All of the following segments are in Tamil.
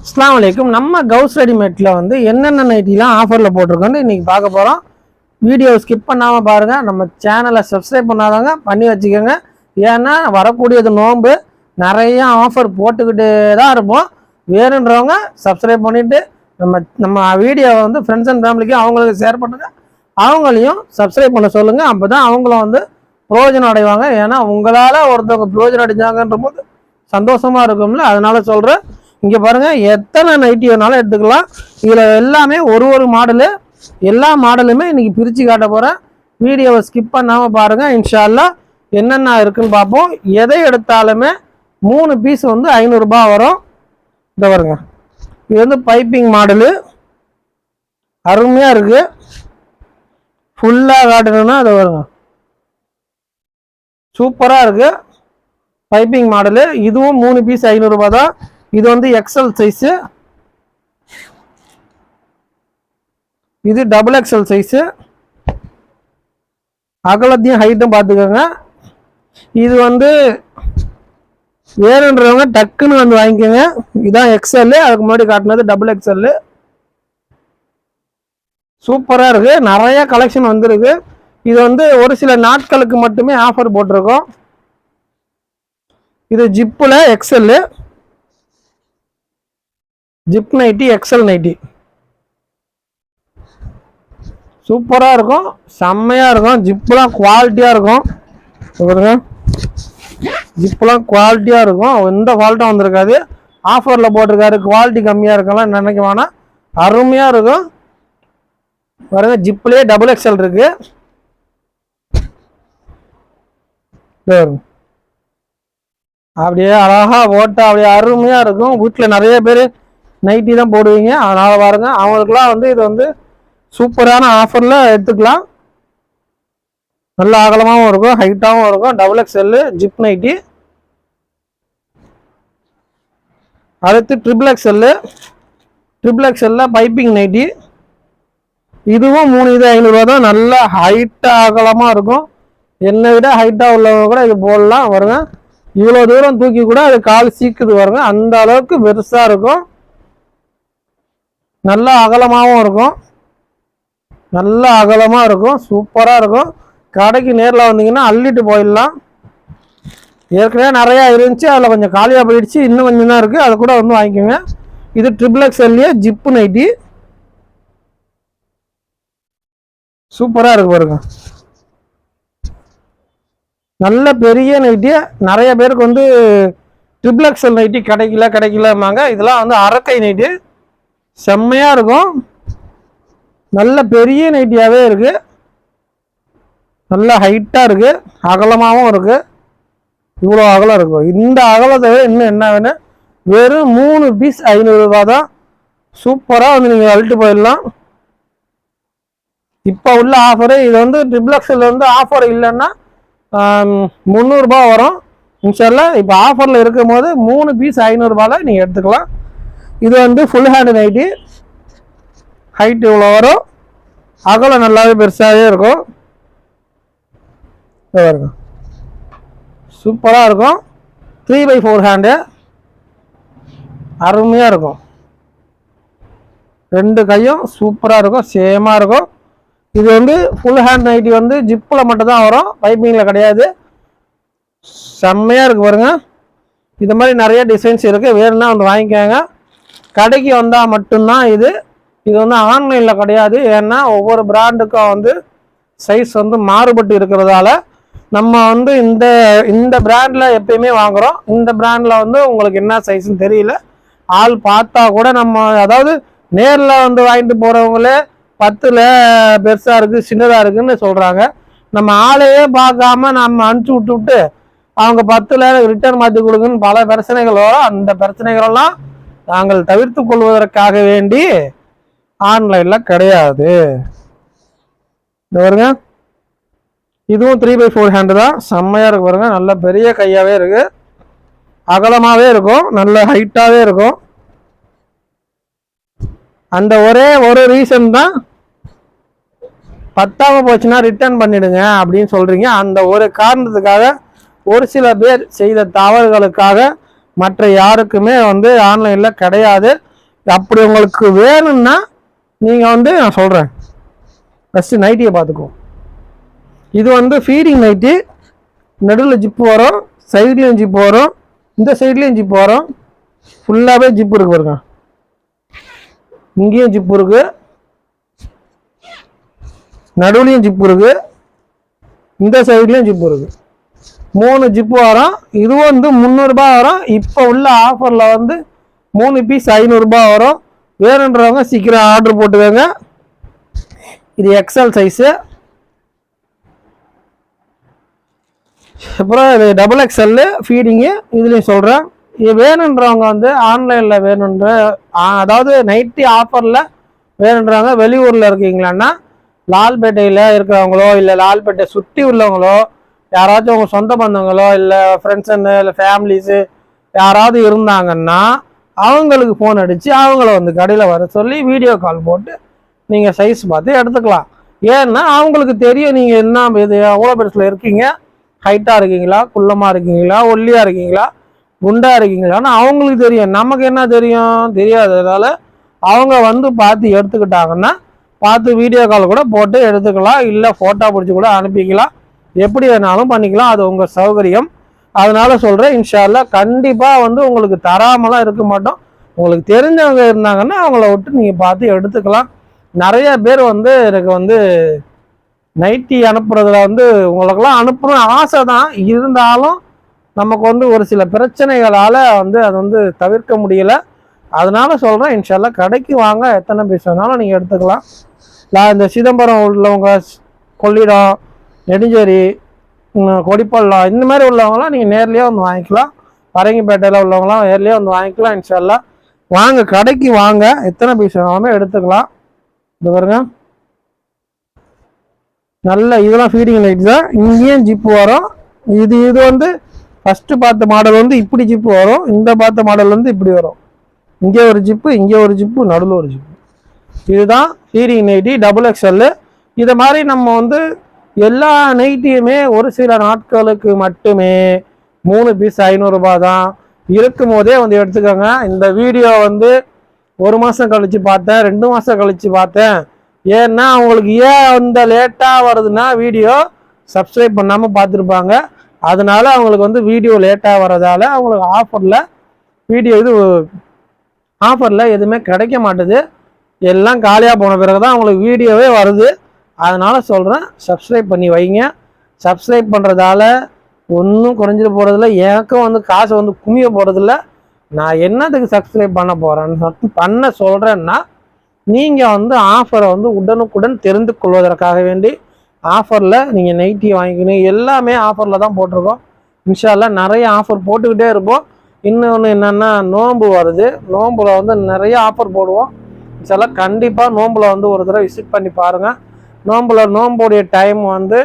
அஸ்லாம் வலைக்கும் நம்ம கவுஸ் ரெடிமேட்டில் வந்து என்னென்ன நைட்டிலாம் ஆஃபரில் போட்டிருக்கோன்னு இன்னைக்கு பார்க்க போகிறோம் வீடியோ ஸ்கிப் பண்ணாமல் பாருங்கள் நம்ம சேனலை சப்ஸ்கிரைப் பண்ணாதவங்க பண்ணி வச்சுக்கோங்க. ஏன்னா வரக்கூடியது நோன்பு. நிறையா ஆஃபர் போட்டுக்கிட்டே தான் இருப்போம். வேணுன்றவங்க சப்ஸ்கிரைப் பண்ணிவிட்டு நம்ம நம்ம வீடியோவை வந்து ஃப்ரெண்ட்ஸ் அண்ட் ஃபேமிலிக்கு அவங்களுக்கு ஷேர் பண்ணுங்கள் அவங்களையும் சப்ஸ்கிரைப் பண்ண சொல்லுங்கள் அப்போ தான் அவங்களும் வந்து பிரயோஜனம் அடைவாங்க. ஏன்னா உங்களால் ஒருத்தவங்க பிரயோஜனம் அடைஞ்சாங்கன்ற போது சந்தோஷமாக இருக்கும்ல. அதனால் சொல்கிறேன் இங்கே பாருங்க எத்தனை நைட்டி வேணாலும் எடுத்துக்கலாம். இதில் எல்லாமே ஒரு ஒரு மாடலு எல்லா மாடலுமே இன்னைக்கு பிரித்து காட்ட போகிறேன் வீடியோவை ஸ்கிப் பண்ணாமல் பாருங்கள் இன்ஷால்லா என்னென்ன இருக்குன்னு பார்ப்போம். எதை எடுத்தாலுமே மூணு பீஸ் வந்து ஐநூறுரூபா வரும். இந்த பாருங்க. இது வந்து பைப்பிங் மாடலு அருமையாக இருக்குது ஃபுல்லாக காட்டணும்னா அதை வருங்க சூப்பராக இருக்குது பைப்பிங் மாடலு இதுவும் மூணு பீஸ் ஐநூறுரூபா தான். இது வந்து எக்ஸல் சைஸு இது டபுள் எக்ஸல் சைஸு அகலத்தையும் ஹைட்டும் பார்த்துக்கோங்க. இது வந்து வேணுன்றவங்க டக்குன்னு வந்து வாங்கிக்கோங்க. இதான் எக்ஸ்எல்லு அதுக்கு முன்னாடி காட்டினது டபுள் எக்ஸ்எல்லு சூப்பராக இருக்குது நிறைய கலெக்ஷன் வந்திருக்கு. இது வந்து ஒரு சில நாட்களுக்கு மட்டுமே ஆஃபர் போட்டிருக்கோம். இது ஜிப்பில் XL zip nightie XL nightie. சூப்பராக இருக்கும். செம்மையாக இருக்கும். ஜிப்புலாம் குவாலிட்டியாக இருக்கும். இங்க பாருங்க. ஜிப்லாம் குவாலிட்டியாக இருக்கும். எந்த ஃபால்ட்டும் வந்திருக்காது. ஆஃபரில் போட்டிருக்காரு. குவாலிட்டி கம்மியாக இருக்கலாம் நினைக்க வேணாம். அருமையாக இருக்கும். பாருங்க ஜிப்லேயே டபுள் எக்ஸல் இருக்கு. அப்படியே அழகாக போட்டால் அப்படியே அருமையாக இருக்கும். வீட்டில் நிறைய பேர் நைட்டி தான் போடுவீங்க. அதனால் பாருங்க அவங்களுக்குலாம் வந்து இது வந்து சூப்பரான ஆஃபரில் எடுத்துக்கலாம். நல்ல அகலமாகவும் இருக்கும் ஹைட்டாகவும் இருக்கும். டபுள் எக்ஸ்எல்லு ஜிப் நைட்டி அடுத்து ட்ரிபிள் எக்ஸ்எல்லு ட்ரிபிள் எக்ஸ்எல்ல பைப்பிங் நைட்டி இதுவும் மூணு இது ஐநூறுரூவா தான். நல்ல ஹைட்டாக அகலமாக இருக்கும். என்னை விட ஹைட்டாக உள்ளவங்க கூட இது போடலாம். வருங்க இவ்வளோ தூரம் தூக்கி கூட அது கால் சீக்குது வருங்க அந்த அளவுக்கு பெருசாக இருக்கும். நல்லா அகலமாகவும் இருக்கும். நல்லா அகலமாக இருக்கும். சூப்பராக இருக்கும். கடைக்கு நேரில் வந்தீங்கன்னா அள்ளிட்டு போயிடலாம். ஏற்கனவே நிறையா இருந்துச்சு. அதில் கொஞ்சம் காலியாக போயிடுச்சு. இன்னும் கொஞ்சம் தான் இருக்குது அதை கூட வந்து வாங்கிக்கோங்க. இது ட்ரிபிள் எக்ஸ்எல்லையே ஜிப்பு நைட்டி. சூப்பராக இருக்கு பாருங்க. நல்ல பெரிய நைட்டி. நிறைய பேருக்கு வந்து ட்ரிபிள் எக்ஸ்எல் நைட்டி கிடைக்கல கிடைக்கலமாங்க இதெல்லாம் வந்து அரக்கை நைட்டி. செம்மையாக இருக்கும். நல்ல பெரிய நைட்டியாகவே இருக்குது நல்ல ஹைட்டாக இருக்குது அகலமாகவும் இருக்குது இவ்வளோ அகலம் இருக்கும் இந்த அகலத்தை விட இன்னும் என்ன வேணும்? வெறும் மூணு பீஸ் ஐநூறுரூபா தான். சூப்பராக வந்து நீங்கள் அழுட்டு போயிடலாம். இப்போ உள்ள ஆஃபரு இது வந்து ட்ரிபிள் எக்ஸில் வந்து ஆஃபர் இல்லைன்னா முந்நூறுரூபா வரும். இன்ஷால்ல இப்போ ஆஃபரில் இருக்கும் போது மூணு பீஸ் ஐநூறுரூபாவில் நீங்கள் எடுத்துக்கலாம். இது வந்து ஃபுல் ஹேண்டு நைட்டி ஹைட் இவ்வளோ வரும்? அகலம் நல்லாவே பெருசாகவே இருக்கும். இருக்கும் சூப்பராக இருக்கும். த்ரீ பை ஃபோர் ஹேண்டு அருமையாக இருக்கும். ரெண்டு கையும் சூப்பராக இருக்கும். சேமாக இருக்கும். இது வந்து ஃபுல் ஹேண்ட் நைட்டி வந்து ஜிப்பில் மட்டும்தான் வரும். பைப்பிங்கில் கிடையாது. செம்மையாக இருக்குது பாருங்கள் இது மாதிரி நிறைய டிசைன்ஸ் இருக்குது வேணும்னா வந்து வாங்கிக்கோங்க. கடைக்கு வந்தால் மட்டும்தான் இது. இது வந்து ஆன்லைனில் கிடையாது. ஏன்னா ஒவ்வொரு பிராண்டுக்கும் வந்து சைஸ் வந்து மாறுபட்டு இருக்கிறதால நம்ம வந்து இந்த இந்த பிராண்டில் எப்பயுமே வாங்குகிறோம் இந்த பிராண்டில் வந்து உங்களுக்கு என்ன சைஸ்ன்னு தெரியல. ஆள் பார்த்தா கூட நம்ம அதாவது நேரில் வந்து வாங்கிட்டு போகிறவங்களே பத்தில் பெருசாக இருக்குது சின்னதாக இருக்குன்னு சொல்கிறாங்க நம்ம ஆளையே பார்க்காம நம்ம அனுப்பிச்சி விட்டு விட்டு அவங்க பத்தில் ரிட்டர்ன் மாற்றி கொடுங்கன்னு பல பிரச்சனைகள் வரும். அந்த பிரச்சனைகளெல்லாம் நாங்கள் தவிர்த்து கொள்வதற்காக வேண்டி ஆன்லைனில் கிடையாது. பாருங்க. இதுவும் த்ரீ பை ஃபோர் ஹேண்டு தான். செம்மையாக இருக்கு பாருங்க. நல்ல பெரிய கையாகவே இருக்குது அகலமாகவே இருக்கும். நல்ல ஹைட்டாகவே இருக்கும். அந்த ஒரே ஒரு ரீசன் தான் பத்தாம போச்சுன்னா ரிட்டர்ன் பண்ணிடுங்க அப்படின்னு சொல்கிறீங்க அந்த ஒரு காரணத்துக்காக ஒரு சில பேர் செய்த தவறுகளுக்காக மற்ற யாருக்குமே வந்து ஆன்லைனில் கிடையாது. அப்படி உங்களுக்கு வேணும்னா நீங்கள் வந்து நான் சொல்கிறேன் ஃபஸ்ட்டு நைட்டியை பார்த்துக்கோ இது வந்து ஃபீடிங் நைட்டி நடுவில் ஜிப்பு வரும் சைட்லேயும் ஜிப்பு வரும் இந்த சைட்லேயும் ஜிப்பு வரும். ஃபுல்லாகவே ஜிப்பு இருக்கு பாருங்க. இங்கேயும் ஜிப்பு இருக்கு. நடுவுலையும் ஜிப்பு இருக்கு. இந்த சைட்லேயும் ஜிப்பு இருக்குது மூணு ஜிப்பு வரும். இது வந்து முந்நூறுபா வரும். இப்போ உள்ள ஆஃபரில் வந்து மூணு பீஸ் ஐநூறுரூபா வரும். வேணுன்றவங்க சீக்கிரம் ஆர்டர் போட்டுக்கோங்க. இது எக்ஸல் சைஸு அப்புறம் இது டபுள் எக்ஸ்எல்லு ஃபீடிங்கு இதுலேயும் சொல்கிறேன் இது வேணுன்றவங்க வந்து ஆன்லைனில் வேணுன்ற அதாவது நைட்டி ஆஃபரில் வேணுன்றவங்க வெளியூரில் இருக்கீங்களான்னா லால்பேட்டையில் இருக்கிறவங்களோ இல்லை லால்பேட்டை சுற்றி உள்ளவங்களோ யாராச்சும் உங்கள் சொந்த பந்தங்களோ இல்லை ஃப்ரெண்ட்ஸுன்னு இல்லை ஃபேமிலிஸு யாராவது இருந்தாங்கன்னா அவங்களுக்கு ஃபோன் அடித்து அவங்கள வந்து கடையில் வர சொல்லி வீடியோ கால் போட்டு நீங்கள் சைஸ் பார்த்து எடுத்துக்கலாம். ஏன்னா அவங்களுக்கு தெரியும் நீங்கள் என்ன இது எவ்வளோ பெருசில் இருக்கீங்க? ஹைட்டாக இருக்கீங்களா? குள்ளமாக இருக்கீங்களா? ஒல்லியாக இருக்கீங்களா? குண்டாக இருக்கீங்களான்னு அவங்களுக்கு தெரியும். நமக்கு என்ன தெரியும்? தெரியாததுனால அவங்க வந்து பார்த்து எடுத்துக்கிட்டாங்கன்னா பார்த்து வீடியோ கால் கூட போட்டு எடுத்துக்கலாம். இல்லை ஃபோட்டோ பிடிச்சி கூட அனுப்பிக்கலாம். எப்படி வேணாலும் பண்ணிக்கலாம். அது உங்கள் சௌகரியம். அதனால சொல்கிறேன் இன்ஷால்லா கண்டிப்பாக வந்து உங்களுக்கு தராமலாம் இருக்க மாட்டோம். உங்களுக்கு தெரிஞ்சவங்க இருந்தாங்கன்னா அவங்கள விட்டு நீங்கள் பார்த்து எடுத்துக்கலாம். நிறைய பேர் வந்து எனக்கு வந்து நைட்டி அனுப்புறதுல வந்து உங்களுக்கெல்லாம் அனுப்பணும் ஆசை தான். இருந்தாலும் நமக்கு வந்து ஒரு சில பிரச்சனைகளால் வந்து அது வந்து தவிர்க்க முடியல. அதனால சொல்கிறேன் இன்ஷால்லா கடைக்கு வாங்க. எத்தனை பீஸ் வேணாலும் நீங்கள் எடுத்துக்கலாம். நான் இந்த சிதம்பரம் உள்ளவங்க கொள்ளிடம் நெடுஞ்சேரி கொடிப்பள்ளம் இந்த மாதிரி உள்ளவங்களாம் நீங்கள் நேர்லேயே வந்து வாங்கிக்கலாம். பரங்கிப்பேட்டையில் உள்ளவங்களாம் நேர்லேயே வந்து வாங்கிக்கலாம் இன்ஷால்லா வாங்க கடைக்கு வாங்க. எத்தனை பீஸ் வேணாலுமே எடுத்துக்கலாம். இது பாருங்க. நல்ல இதெல்லாம் ஃபீடிங் லைட் தான். இங்கேயும் ஜிப்பு வரும். இது இது வந்து ஃபஸ்ட்டு பார்த்த மாடல் வந்து இப்படி ஜிப்பு வரும். இந்த பார்த்த மாடல் வந்து இப்படி வரும். இங்கே ஒரு ஜிப்பு இங்கே ஒரு ஜிப்பு நடுவில் ஒரு ஜிப்பு இதுதான் ஃபீடிங் நைட்டி டபுள் எக்ஸ்எல்லு இதை மாதிரி நம்ம வந்து எல்லா நைட்டியுமே ஒரு சில நாட்களுக்கு மட்டுமே மூணு பீஸ் ஐநூறுரூபா தான் இருக்கும் போதே வந்து எடுத்துக்கோங்க. இந்த வீடியோ வந்து ஒரு மாதம் கழித்து பார்த்தேன் ரெண்டு மாதம் கழிச்சு பார்த்தேன். ஏன்னா அவங்களுக்கு ஏன் அந்த லேட்டாக வருதுன்னா வீடியோ சப்ஸ்கிரைப் பண்ணாமல் பார்த்துருப்பாங்க. அதனால அவங்களுக்கு வந்து வீடியோ லேட்டாக வர்றதால அவங்களுக்கு ஆஃபரில் வீடியோ இது ஆஃபரில் எதுவுமே கிடைக்க மாட்டுது. எல்லாம் காலியாக போன பிறகு தான் அவங்களுக்கு வீடியோவே வருது. அதனால் சொல்கிறேன் சப்ஸ்கிரைப் பண்ணி வைங்க. சப்ஸ்கிரைப் பண்ணுறதால ஒன்றும் குறைஞ்சிட்டு போகிறதில்ல எனக்கும் வந்து காசை வந்து குமிய போகிறதில்ல நான் என்னத்துக்கு சப்ஸ்கிரைப் பண்ண போகிறேன்னு சொல்லிட்டு பண்ண சொல்கிறேன்னா நீங்கள் வந்து ஆஃபரை வந்து உடனுக்குடன் தெரிந்து கொள்வதற்காக வேண்டி ஆஃபரில் நீங்கள் நைட்டி வாங்கிக்கணும். எல்லாமே ஆஃபரில் தான் போட்டிருக்கோம். இன்ஷால்லா நிறைய ஆஃபர் போட்டுக்கிட்டே இருப்போம். இன்னொன்று என்னென்னா நோன்பு வருது. நோம்பில் வந்து நிறைய ஆஃபர் போடுவோம். இன்ஷால்லா கண்டிப்பாக நோம்பில் வந்து ஒரு தடவை விசிட் பண்ணி பாருங்கள் நோம்பில் நோன்புடைய டைம் வந்து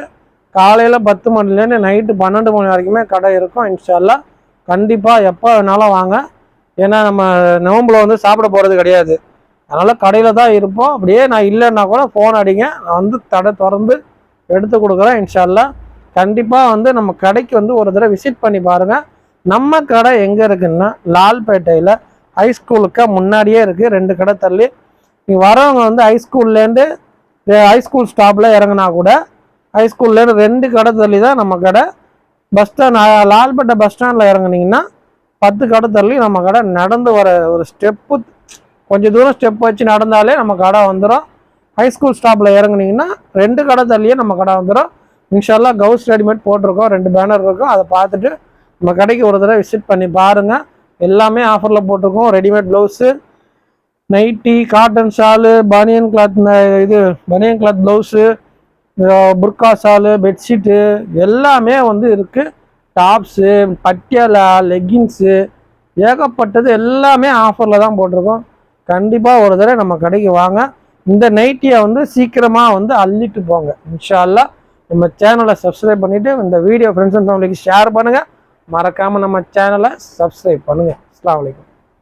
காலையில் பத்து மணிலேருந்து நைட்டு பன்னெண்டு மணி வரைக்குமே கடை இருக்கும் இன்ஷால்லாம் கண்டிப்பாக எப்போ வேணாலும் வாங்க. ஏன்னா நம்ம நோம்பில் வந்து சாப்பிட போகிறது கிடையாது. அதனால் கடையில் தான் இருப்போம். அப்படியே நான் இல்லைன்னா கூட ஃபோன் அடிங்க. நான் வந்து தடை திறந்து எடுத்து கொடுக்குறேன் இன்ஷால்லா கண்டிப்பாக வந்து நம்ம கடைக்கு வந்து ஒரு தடவை விசிட் பண்ணி பாருங்கள் நம்ம கடை எங்கே இருக்குன்னா லால்பேட்டையில் ஹைஸ்கூலுக்கு முன்னாடியே இருக்குது ரெண்டு கடை தள்ளி. நீங்கள் வரவங்க வந்து ஹைஸ்கூல்லேருந்து ஹைஸ்கூல் ஸ்டாப்பில் இறங்குனா கூட ஹைஸ்கூல்லேருந்து ரெண்டு கடை தள்ளி தான் நம்ம கடை. பஸ் ஸ்டாண்ட் லால்பேட்டை பஸ் ஸ்டாண்டில் இறங்குனீங்கன்னா பத்து கடை தள்ளி நம்ம கடை நடந்து வர ஒரு ஸ்டெப்பு கொஞ்சம் தூரம் ஸ்டெப் வச்சு நடந்தாலே நம்ம கடை வந்துடும் ஹைஸ்கூல் ஸ்டாப்பில் இறங்குனீங்கன்னா ரெண்டு கடை தள்ளியே நம்ம கடை வந்துடும் இன்ஷால்லா கவுஸ் ரெடிமேட் போட்டிருக்கோம் ரெண்டு பேனர் இருக்கும். அதை பார்த்துட்டு நம்ம கடைக்கு ஒரு தடவை விசிட் பண்ணி பாருங்கள் எல்லாமே ஆஃபரில் போட்டிருக்கோம். Readymade blouse nightie cotton shawl பனியன் கிளாத் இது பனியன் கிளாத் ப்ளவுஸு புர்கா ஷாலு பெட்ஷீட்டு எல்லாமே வந்து இருக்குது டாப்ஸு பட்டியாலா லெகின்ஸு ஏகப்பட்டது எல்லாமே ஆஃபரில் தான் போட்டிருக்கோம். கண்டிப்பாக ஒரு தடவை நம்ம கடைக்கு வாங்க. இந்த நைட்டியை வந்து சீக்கிரமாக வந்து அள்ளிட்டு போங்க. இன்ஷால்லா நம்ம சேனலை சப்ஸ்கிரைப் பண்ணிவிட்டு இந்த வீடியோ ஃப்ரெண்ட்ஸ் அண்ட் ஃபேமிலிக்கு ஷேர் பண்ணுங்கள் மறக்காமல் நம்ம சேனலை சப்ஸ்கிரைப் பண்ணுங்கள் அஸ்லாம் வலைக்கம்